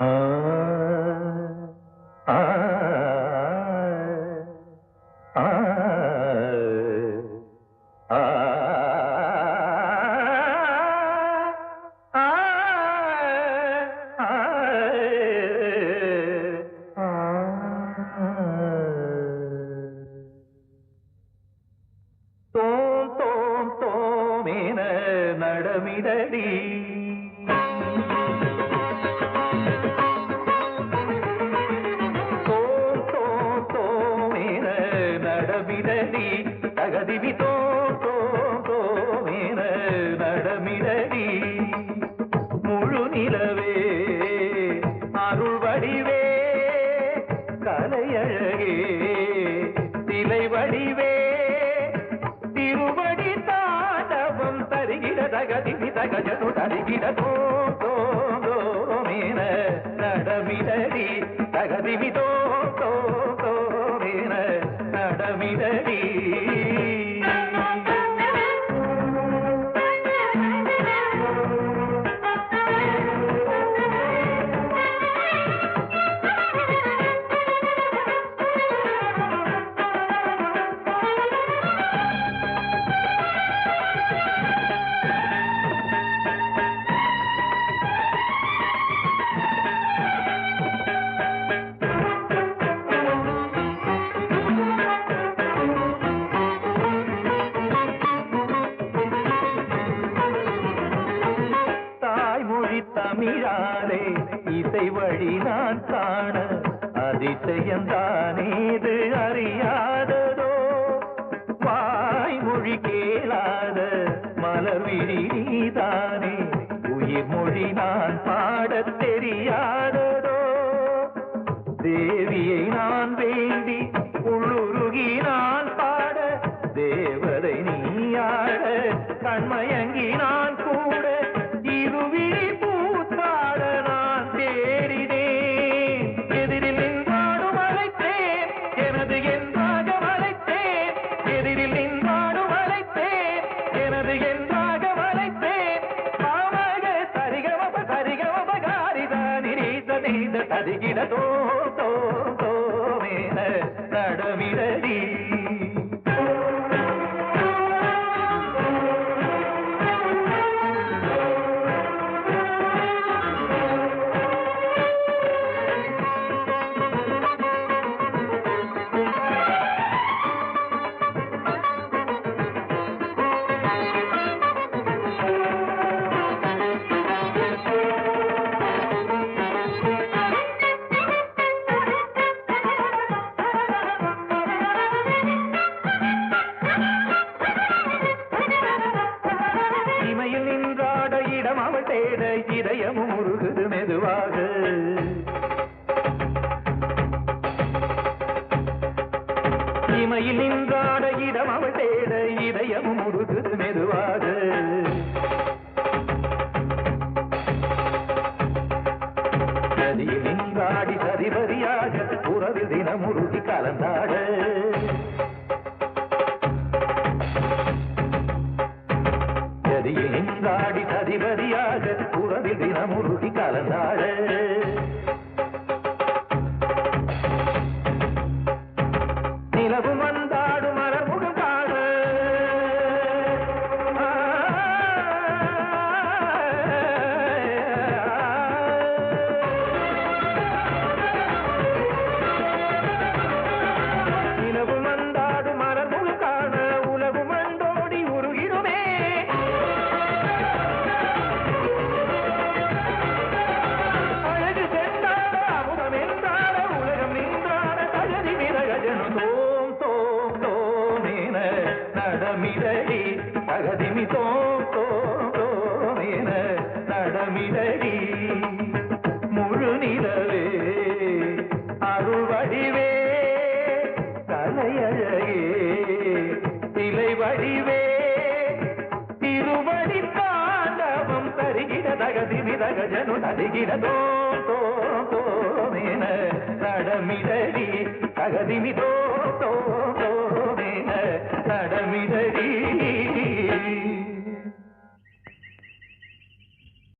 Ah. நடமிடடி தகதிவி தோம் தோமேன நடமிடடி முழு நிலவே அருள் வடிவே கலையழகே சிலை வடிவே. திருவடி தாண்டவம் தருகிற தகதிவி தகஜனு தருகிற தோ தோ தோமேன நடமிடடி தகதிவி தோ தோமேன நடமிடடி தாய்மொழி தமிழாலே இசை வழி நான் காண அதிசயந்தானேது அறியாததோ? வாய்மொழி கேளாத மலர்விழி நீதானே உயிர் மொழி நான் பாடத் தெரியாததோ? தேவியை நான் வேண்டி உள்ளுருகி நான் பாட தேவதை நீயாட கண்மயங்கி நான் அழைத்தேன் எனது என்றாக வளைத்தேன் எதிரில் நின்றாடும் அழைத்தேன். எனது என்றாக வளைத்தேன் பாவக சரிகமப சரிகமப நீத இமையில் நின்றாட இடம் அவள் தேட இதயமும் உருகுது மெதுவாக. நதியில் நின்றாடி சரிபரியாக உறவில் தினமுருகி கலந்தாட. நதியில் நின்றாடி சரிபரியாக உறவில் தினமுருகி கலந்தாட. நடமிரடி தகதிமி தோம் தோம் தோமேன நடமிடடி. முழு நிலவே அருள் வடிவே கலையழகே வடிவே திருவடி தாண்டவம் தருகிற தகதிமி தகஜனு தருகிற தோ நடமிரடி தகதிமி தோ தோ